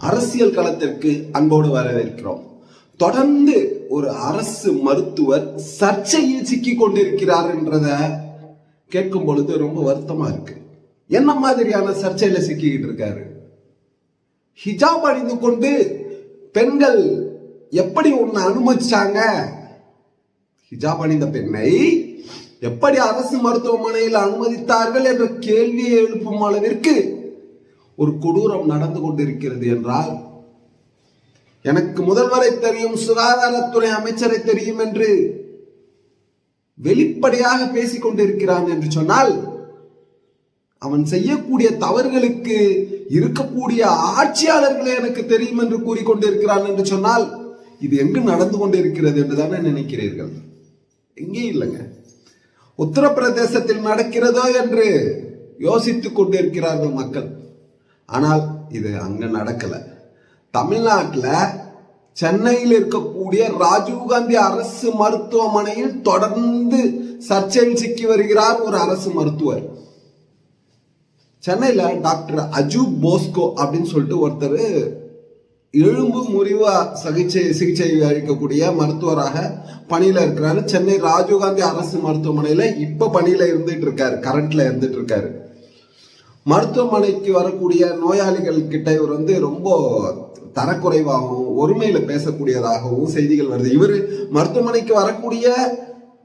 அரசியல் களத்திற்கு அன்போடு வரவேற்கிறோம். தொடர்ந்து ஒரு அரசு மருத்துவர் சர்ச்சையில் சிக்கி கொண்டிருக்கிறார் என்றத கேட்கும் பொழுது ரொம்ப வருத்தமா இருக்கு. என்ன மாதிரியான சர்ச்சையில சிக்கிக்கிட்டு இருக்காரு? ஹிஜாப் அணிந்து கொண்டு பெண்கள் எப்படி உன்னை அனுமதிச்சாங்க? ஹிஜாப் அணிந்த பெண்ணை எப்படி அரசு மருத்துவமனையில் அனுமதித்தார்கள் என்ற கேள்வியை எழுப்பும் அளவிற்கு ஒரு கொடூரம் நடந்து கொண்டிருக்கிறது என்றால் எனக்கு முதல்வரை தெரியும் சுகாதாரத்துறை அமைச்சரை தெரியும் என்று வெளிப்படையாக பேசிக் கொண்டிருக்கிறான் என்று சொன்னால் அவன் செய்யக்கூடிய தவறுகளுக்கு இருக்கக்கூடிய ஆட்சியாளர்களே எனக்கு தெரியும் என்று கூறிக்கொண்டிருக்கிறான் என்று சொன்னால் இது எங்கு நடந்து கொண்டிருக்கிறது என்று தானே நினைக்கிறீர்கள்? எங்கே இல்லைங்க? உத்தரப்பிரதேசத்தில் நடக்கிறதோ என்று யோசித்துக் கொண்டிருக்கிறார்கள் மக்கள். ஆனால் இது அங்கே நடக்கலை. தமிழ்நாட்டில் சென்னையில் இருக்கக்கூடிய ராஜீவ்காந்தி அரசு மருத்துவமனையில் தொடர்ந்து சர்ச்சையில் சிக்கி வருகிறார் ஒரு அரசு மருத்துவர். சென்னையில் டாக்டர் அஜூப் போஸ்கோ அப்படின்னு சொல்லிட்டு ஒருத்தர் எலும்பு முறிவு சிகிச்சை சிகிச்சை அளிக்கக்கூடிய மருத்துவராக பணியில் இருக்கிறாரு. சென்னை ராஜீவ்காந்தி அரசு மருத்துவமனையில் இப்போ பணியில் இருந்துட்டு இருக்காரு கரண்ட்ல இருந்துட்டு இருக்காரு. மருத்துவமனைக்கு வரக்கூடிய நோயாளிகள் கிட்ட இவர் வந்து ரொம்ப தரக்குறைவாகவும் ஒருமையில பேசக்கூடியதாகவும் செய்திகள் வருது. இவர் மருத்துவமனைக்கு வரக்கூடிய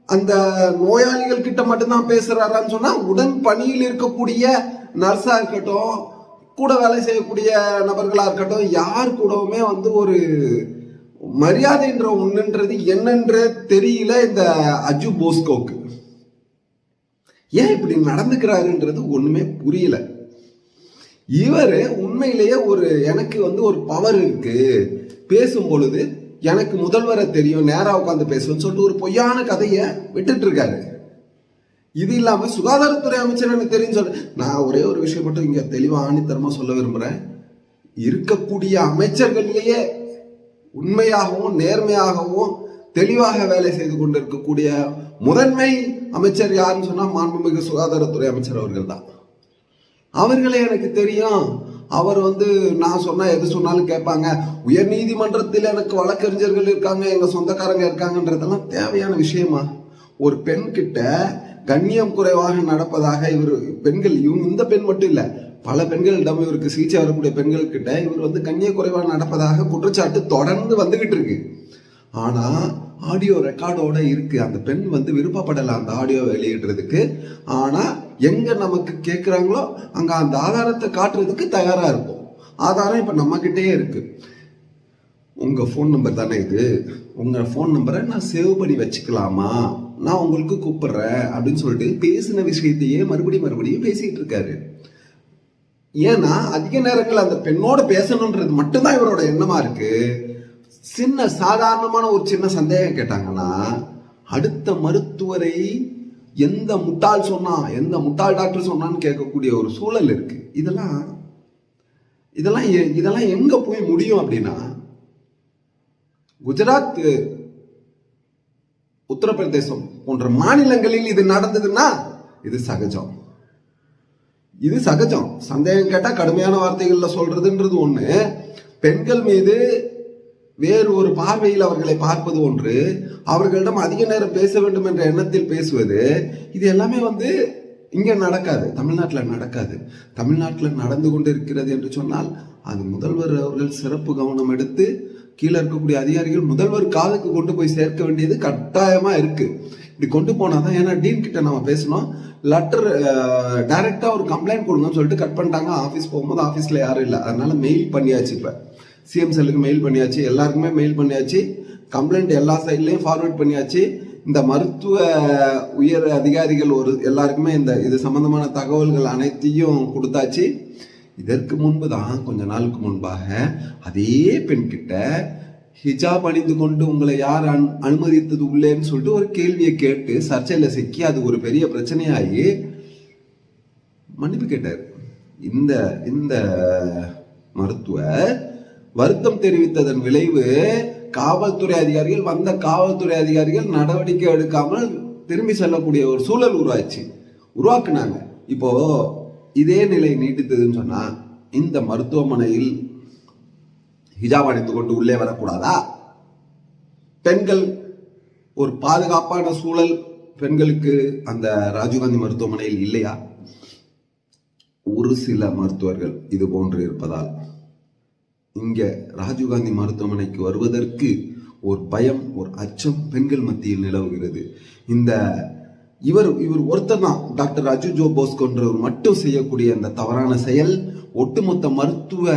அந்த நோயாளிகள் கிட்ட மட்டும்தான் பேசுறாரான்னு சொன்னா உடன் பணியில் இருக்கக்கூடிய நர்ஸா இருக்கட்டும் கூட வேலை செய்யக்கூடிய நபர்களா இருக்கட்டும் யார் கூடவுமே வந்து ஒரு மரியாதைன்ற ஒண்ணுன்றது என்னன்ற தெரியல இந்த அஜு போஸ்கோக்கு. ஏன் இப்படி நடந்துக்கிறாருன்றது ஒன்றுமே புரியல. இவர் உண்மையிலேயே ஒரு எனக்கு வந்து ஒரு பவர் இருக்கு. பேசும் பொழுது எனக்கு முதல்வரை தெரியும் நேராக உட்காந்து பேசுவேன்னு சொல்லிட்டு ஒரு பொய்யான கதையை விட்டுட்டு இருக்காரு இது இல்லாம சுகாதாரத்துறை அமைச்சர் எனக்கு தெரியும் சொல்ல நான் ஒரே ஒரு விஷயம் மட்டும் இங்க தெளிவா ஆணித்தரமா சொல்ல விரும்புறேன். இருக்கக்கூடிய அமைச்சர்களிலேயே உண்மையாகவும் நேர்மையாகவும் தெளிவாக வேலை செய்து கொண்டிருக்கக்கூடிய முதன்மை அமைச்சர் யாருன்னு சொன்னா மாண்புமிகு சுகாதாரத்துறை அமைச்சர் அவர்கள் தான் அவர்களே எனக்கு தெரியும். அவர் வந்து நான் சொன்னா எது சொன்னாலும் கேட்பாங்க. உயர் நீதிமன்றத்தில் எனக்கு வழக்கறிஞர்கள் இருக்காங்க எங்க சொந்தக்காரங்க இருக்காங்கன்றதெல்லாம் தேவையான விஷயமா? ஒரு பெண் கிட்ட கண்ணியம் குறைவாக நடப்பதாக இவர் பெண்கள் இவங்க இந்த பெண் மட்டும் இல்ல பல பெண்களிடம் இவருக்கு சிகிச்சை வரக்கூடிய பெண்கள் கிட்ட இவர் வந்து கண்ணிய குறைவாக நடப்பதாக குற்றச்சாட்டு தொடர்ந்து வந்துகிட்டு இருக்கு. ஆனா ஆடியோ ரெக்கார்டோட இருக்கு. அந்த பெண் வந்து விருப்பப்படல அந்த ஆடியோ வெளியிடுறதுக்கு. ஆனா எங்க நமக்கு கேட்குறாங்களோ அங்க அந்த ஆதாரத்தை காட்டுறதுக்கு தயாரா இருக்கும். ஆதாரம் இப்ப நம்ம இருக்குது இருக்கு. உங்க ஃபோன் நம்பர் தானே இது? உங்க ஃபோன் நம்பரை நான் சேவ் பண்ணி வச்சுக்கலாமா? நான் உங்களுக்கு கூப்பிடுறேன் அப்படின்னு சொல்லிட்டு பேசின விஷயத்தையே மறுபடியும் மறுபடியும் பேசிட்டு இருக்காரு. ஏன்னா அதிக நேரங்கள் அந்த பெண்ணோட பேசணுன்றது மட்டும்தான் இவரோட எண்ணமா இருக்கு. சின்ன சாதாரணமான ஒரு சின்ன சந்தேகம் கேட்டாங்கன்னா அடுத்த மருத்துவரை எந்த முட்டாள் சொன்னா எந்த முட்டாள் டாக்டர் சொன்னான்னு கேட்கக்கூடிய ஒரு சூழல் இருக்கு. இதெல்லாம் இதெல்லாம் எ- இதெல்லாம் எங்க போய் முடியும் அப்படின்னா குஜராத் உத்தரப்பிரதேசம் போன்ற மாநிலங்களில் இது நடந்ததுன்னா இது சகஜம். இது சகஜம். சந்தேகம் கேட்டா கடுமையான வார்த்தைகள்ல சொல்றதுன்றது ஒண்ணு. பெண்கள் மீது வேறு ஒரு பார்வையில் அவர்களை பார்ப்பது ஒன்று. அவர்களிடம் அதிக நேரம் பேச வேண்டும் என்ற எண்ணத்தில் பேசுவது. இது எல்லாமே வந்து இங்கே நடக்காது. தமிழ்நாட்டில் நடக்காது. தமிழ்நாட்டில் நடந்து கொண்டு இருக்கிறது என்று சொன்னால் அது முதல்வர் அவர்கள் சிறப்பு கவனம் எடுத்து கீழே இருக்கக்கூடிய அதிகாரிகள் முதல்வர் காதுக்கு கொண்டு போய் சேர்க்க வேண்டியது கட்டாயமாக இருக்குது இப்படி கொண்டு போனாதான் ஏன்னா டீன் கிட்ட நம்ம பேசணும். லெட்டர் டைரெக்டாக ஒரு கம்ப்ளைண்ட் கொடுங்கன்னு சொல்லிட்டு கட் பண்ணிட்டாங்க. ஆஃபீஸ் போகும்போது ஆஃபீஸில் யாரும் இல்லை. அதனால மெயில் பண்ணியாச்சு இப்போ. சிஎம் செல்லுக்கு மெயில் பண்ணியாச்சு எல்லாருக்குமே மெயில் பண்ணியாச்சு. கம்ப்ளைண்ட் எல்லா சைட்லேயும் ஃபார்வர்ட் பண்ணியாச்சு. இந்த மருத்துவ உயர் அதிகாரிகள் ஒரு எல்லாருக்குமே இந்த இது சம்பந்தமான தகவல்கள் அனைத்தையும் கொடுத்தாச்சு. இதற்கு முன்பு தான் கொஞ்ச நாளுக்கு முன்பாக அதே பெண்கிட்ட ஹிஜாப் அணிந்து கொண்டு உங்களை யார் அனு- அனுமதித்தது உள்ளேன்னு சொல்லிட்டு ஒரு கேள்வியை கேட்டு சர்ச்சையில் சிக்கி அது ஒரு பெரிய பிரச்சனையாகி மன்னிப்பு கேட்டார். இந்த இந்த மருத்துவர் வருத்தம் தெரிவித்ததன் விளைவு காவல்துறை அதிகாரிகள் வந்த காவல்துறை அதிகாரிகள் நடவடிக்கை எடுக்காமல் திரும்பி செல்லக்கூடிய ஒரு சூழல் உருவாச்சு. உருவாக்குனாங்க. இப்போ இதே நிலை நீட்டித்ததுன்னு சொன்னா இந்த மருத்துவமனையில் ஹிஜாப் அணிந்து கொண்டு உள்ளே வரக்கூடாதா? பெண்கள் ஒரு பாதுகாப்பான சூழல் பெண்களுக்கு அந்த ராஜீவ்காந்தி மருத்துவமனையில் இல்லையா? ஒரு சில மருத்துவர்கள் இது போன்று இருப்பதால் இங்கே ராஜீவ்காந்தி மருத்துவமனைக்கு வருவதற்கு ஒரு பயம் ஒரு அச்சம் பெண்கள் மத்தியில் நிலவுகிறது. இந்த இவர் இவர் ஒருத்தர் தான். டாக்டர் ராஜு ஜோ போஸ்கோன்றவர் மட்டும் செய்யக்கூடிய அந்த தவறான செயல் ஒட்டுமொத்த மருத்துவ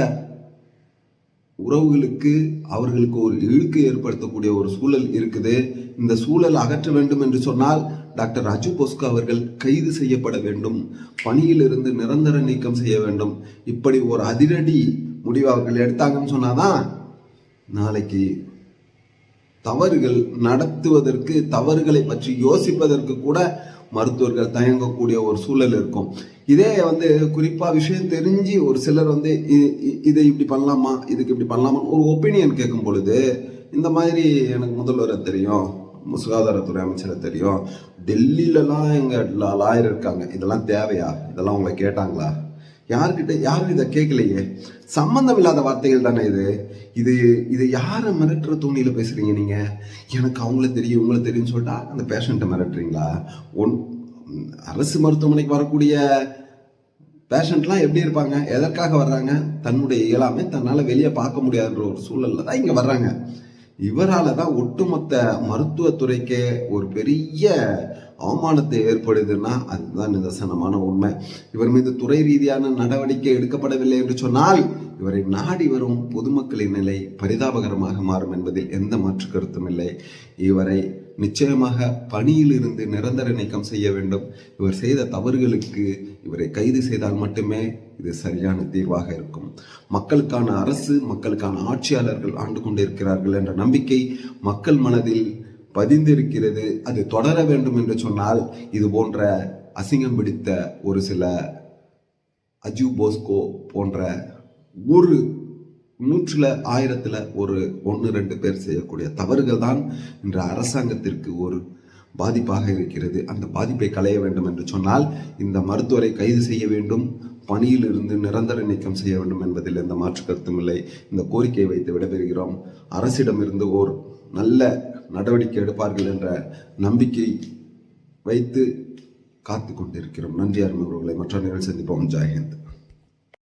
உறவுகளுக்கு அவர்களுக்கு ஒரு இழுக்கு ஏற்படுத்தக்கூடிய ஒரு சூழல் இருக்குது. இந்த சூழல் அகற்ற வேண்டும் என்று சொன்னால் டாக்டர் ராஜு போஸ்கோ அவர்கள் கைது செய்யப்பட வேண்டும். பணியிலிருந்து நிரந்தர நீக்கம் செய்ய வேண்டும். இப்படி ஒரு அதிரடி முடிவு அவர்கள் எடுத்தாங்கன்னு சொன்னாதான் நாளைக்கு தவறுகள் நடத்துவதற்கு தவறுகளை பற்றி யோசிப்பதற்கு கூட மருத்துவர்கள் தயங்கக்கூடிய ஒரு சூழல் இருக்கும். இதே வந்து குறிப்பாக விஷயம் தெரிஞ்சு ஒரு சிலர் வந்து இ- இ- இதை இப்படி பண்ணலாமா இதுக்கு இப்படி பண்ணலாமா ஒரு ஒப்பீனியன் கேட்கும் பொழுது இந்த மாதிரி எனக்கு முதல்வரை தெரியும் சுகாதாரத்துறை அமைச்சரை தெரியும் டெல்லியிலலாம் எங்கள் லாயர் இருக்காங்க. இதெல்லாம் தேவையா? இதெல்லாம் உங்களை கேட்டாங்களா? யார்கிட்ட யாரும் இதை கேட்கலையே? சம்பந்தம் இல்லாத வார்த்தைகள் தானே இது. இது இது யாரை மிரட்டுற தோணியில பேசுறீங்க நீங்க? எனக்கு அவங்கள தெரியும் உங்களை தெரியும்னு சொல்லிட்டா அந்த பேஷண்ட்டை மிரட்டுறீங்களா? ஒன் அரசு மருத்துவமனைக்கு வரக்கூடிய பேஷண்ட்லாம் எப்படி இருப்பாங்க? எதற்காக வர்றாங்க? தன்னுடைய இயலாமை தன்னால் வெளியே பார்க்க முடியாதுன்ற ஒரு சூழலில் தான் இங்கே வர்றாங்க. இவரால் தான் ஒட்டுமொத்த மருத்துவத்துறைக்கே ஒரு பெரிய அவமானத்தை ஏற்படுதுன்னா அதுதான் நிதர்சனமான உண்மை. இவர் மீது துறை ரீதியான நடவடிக்கை எடுக்கப்படவில்லை என்று சொன்னால் இவரை நாடி வரும் பொதுமக்களின் நிலை பரிதாபகரமாக மாறும் என்பதில் எந்த மாற்று கருத்தும் இல்லை. இவரை நிச்சயமாக பணியில் இருந்து நிரந்தர நீக்கம் செய்ய வேண்டும். இவர் செய்த தவறுகளுக்கு இவரை கைது செய்தால் மட்டுமே இது சரியான தீர்வாக இருக்கும். மக்களுக்கான அரசு மக்களுக்கான ஆட்சியாளர்கள் ஆண்டு கொண்டிருக்கிறார்கள் என்ற நம்பிக்கை மக்கள் மனதில் பதிந்திருக்கிறது அது தொடர வேண்டும் என்று சொன்னால் இது போன்ற அசிங்கம் பிடித்த ஒரு சில அஜு போஸ்கோ போன்ற ஒரு நூற்றில் ஆயிரத்தில் ஒரு ஒன்று ரெண்டு பேர் செய்யக்கூடிய தவறுகள் தான் இன்று அரசாங்கத்திற்கு ஒரு பாதிப்பாக இருக்கிறது. அந்த பாதிப்பை களைய வேண்டும் என்று சொன்னால் இந்த மருத்துவரை கைது செய்ய வேண்டும் பணியில் இருந்து நிரந்தர நீக்கம் செய்ய வேண்டும் என்பதில் எந்த மாற்று கருத்தும் இல்லை. இந்த கோரிக்கையை வைத்து விடைபெறுகிறோம். அரசிடமிருந்து ஓர் நல்ல நடவடிக்கை எடுப்பார்கள் என்ற நம்பிக்கை வைத்து காத்து கொண்டிருக்கிறோம் நன்றி அருமை மற்ற நிகழ்ச்சி சந்திப்போம். ஜெயஹிந்த்